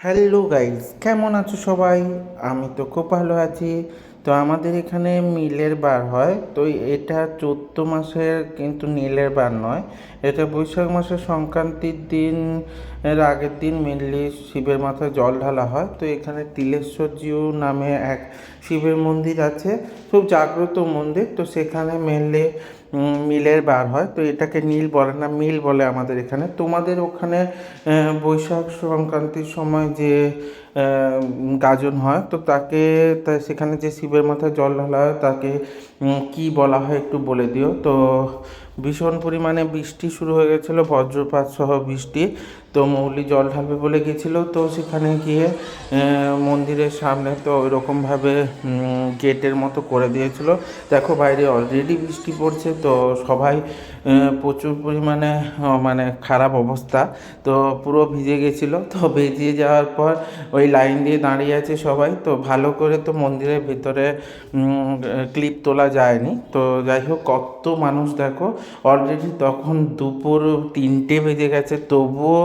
Hello guys, কেমন আছো সবাই? আমি তো খুব ভালো আছি। তো আমাদের এখানে মিলের বার হয়। তো এটা চৈত্র মাসের কিন্তু নীলের বার নয়। এটা বৈশাখ মাসের সংক্রান্তির দিন, এর আগের দিন মেনলি শিবের মাথায় জল ঢালা হয়। তো এখানে তিলেশ্বরজিউ নামে এক শিবের মন্দির আছে। খুব জাগ্রত মন্দির। তো সেখানে মেনলি মিলের বার হয়। তো এটাকে নীল বলে না, মিল বলে আমাদের এখানে। তোমাদের ওখানে বৈশাখ সংক্রান্তির সময় যে গাজন হয়, তো তাকে সেখানে যে শিবের মাথায় জল ঢালা হয়, তাকে কি বলা হয় একটু বলে দিও। তো ভীষণ পরিমাণে বৃষ্টি শুরু হয়ে গেছিল, বজ্রপাত সহ বৃষ্টি। তো মৌলি জল ঢালবে বলে গেছিল, তো সেখানে গিয়ে মন্দিরের সামনে তো ওইরকমভাবে গেটের মতো করে দিয়েছিল। দেখো বাইরে অলরেডি বৃষ্টি পড়ছে, তো সবাই প্রচুর পরিমাণে মানে খারাপ অবস্থা। তো পুরো ভিজে গেছিল, তো ভিজে যাওয়ার পর ওই লাইন দিয়ে দাঁড়িয়ে আছে সবাই। তো ভালো করে তো মন্দিরের ভিতরে ক্লিপ তোলা যায়নি। তো যাই হোক, কত মানুষ দেখো অলরেডি তখন দুপুর তিনটে বেজে গেছে তবুও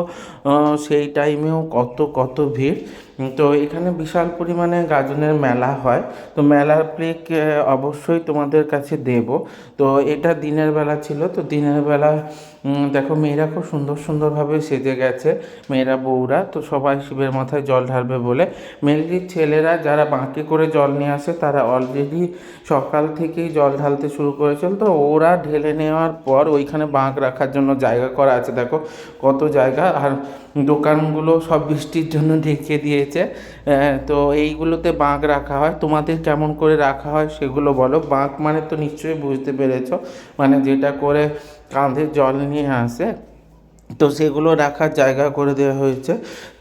সেই টাইমেও কত কত ভিড়। তো এখানে বিশাল পরিমাণে গাজনের মেলা হয়। তো মেলার প্লেক অবশ্যই তোমাদের কাছে দেব। তো এটা দিনের বেলা ছিল। তো দিনের বেলা দেখো মেয়েরা খুব সুন্দর সুন্দরভাবে সেজে গেছে। মেয়েরা, বউরা, তো সবাই শিবের মাথায় জল ঢালবে বলে। মেনলি ছেলেরা যারা বাঁকে করে জল নিয়ে আসে, তারা অলরেডি সকাল থেকেই জল ঢালতে শুরু করেছিল তো ওরা ঢেলে নেওয়ার পর ওইখানে বাঁক রাখার জন্য জায়গা করা আছে। দেখো কত জায়গা। আর দোকানগুলো সব বৃষ্টির জন্য ঢেকে দিয়েছে। তো এইগুলোতে বাঁক রাখা হয়। তোমাদের কেমন করে রাখা হয় সেগুলো বলো। বাঁক মানে তো নিশ্চয়ই বুঝতে পেরেছ। মানে যেটা করে কাঁধে জল নিয়ে আসে। তো সেগুলো রাখার জায়গা করে দেওয়া হয়েছে।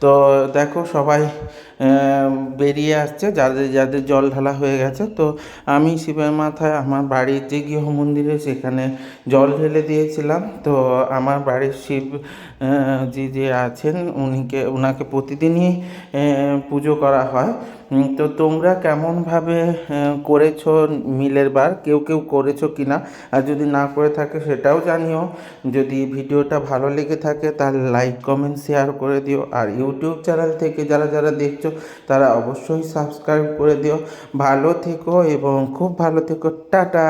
তো দেখো সবাই বেরিয়ে আসছে, যাদের যাদের জল ঢালা হয়ে গেছে। তো আমি শিবের মাথায় আমার বাড়ির যে গৃহ মন্দিরে সেখানে জল ঢেলে দিয়েছিলাম। তো আমার বাড়ির শিব জি যে আছেন, উনিকে ওনাকে প্রতিদিনই পুজো করা হয়। তো তোমরা কেমনভাবে করেছ মিলের বার? কেউ কেউ করেছ কিনা? আর যদি না করে থাকে সেটাও জানিও। যদি ভিডিওটা ভালো লেগে থাকে তাহলে লাইক, কমেন্ট, শেয়ার করে দিও। আর ইউটিউব চ্যানেল থেকে যারা যারা দেখছ তারা অবশ্যই সাবস্ক্রাইব করে দিও। ভালো থেকো এবং খুব ভালো থেকো। টাটা!